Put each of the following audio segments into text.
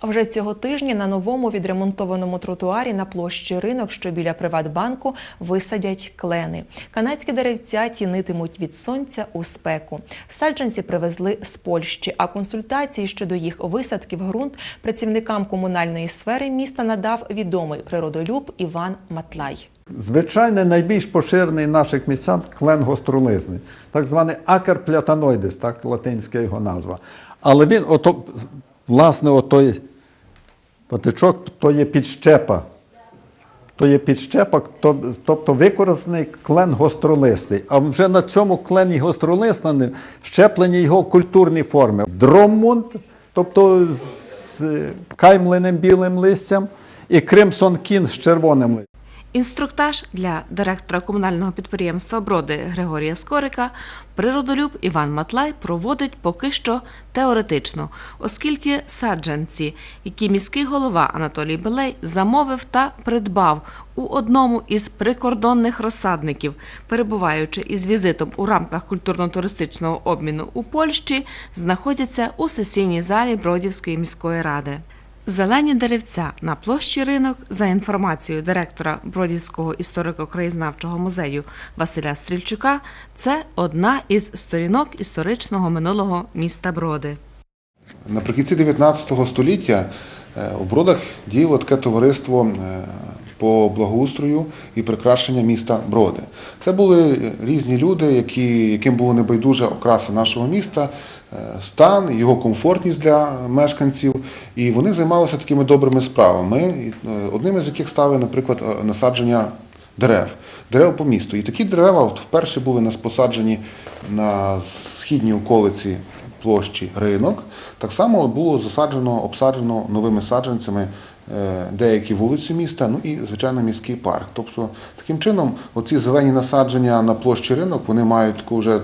А вже цього тижня на новому відремонтованому тротуарі на площі ринок, що біля Приватбанку, висадять клени. Канадські деревця тінитимуть від сонця у спеку. Саджанці привезли з Польщі, а консультації щодо їх висадки в ґрунт працівникам комунальної сфери міста надав відомий природолюб Іван Матлай. Звичайний найбільш поширений наших місцях клен гостролизний, так званий акер плятаноїдис, так латинська його назва. Але він, ото, власне, отой патичок, то є підщепа. То є підщепа, то- тобто використаний клен гостролистий. А вже на цьому клені гостролиснені щеплені його культурні форми. Дроммунд, тобто з каймленим білим листям, і Кримсон Кін з червоним листям. Інструктаж для директора комунального підприємства Броди Григорія Скорика природолюб Іван Матлай проводить поки що теоретично, оскільки саджанці, які міський голова Анатолій Белей замовив та придбав у одному із прикордонних розсадників, перебуваючи із візитом у рамках культурно-туристичного обміну у Польщі, знаходяться у сесійній залі Бродівської міської ради. Зелені деревця на площі ринок, за інформацією директора Бродівського історико-краєзнавчого музею Василя Стрільчука, це одна із сторінок історичного минулого міста Броди. Наприкінці 19 століття у Бродах діяло таке товариство е, по благоустрою і прикрашення міста Броди. Це були різні люди, які, яким було небайдуже окраса нашого міста, е, стан, його комфортність для мешканців. І вони займалися такими добрими справами, е, одним із яких стали, наприклад, е, насадження дерев, дерев по місту. І такі дерева от вперше були нас посаджені на східній околиці площі ринок. Так само було засаджено, обсаджено новими саджанцями е, деякі вулиці міста, ну і, звичайно, міський парк. Тобто, таким чином, оці зелені насадження на площі ринок, вони мають таку вже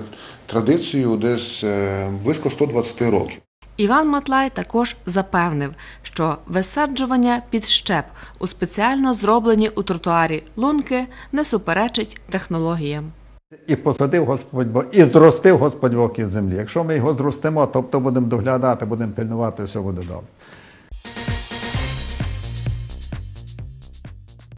традицію десь е, близько 120 років. Іван Матлай також запевнив, що висаджування під щеп у спеціально зроблені у тротуарі лунки не суперечить технологіям. І посадив Господь Бог, і зростив Господь Бог із землі. Якщо ми його зростимо, тобто будемо доглядати, будемо пильнувати, все буде добре.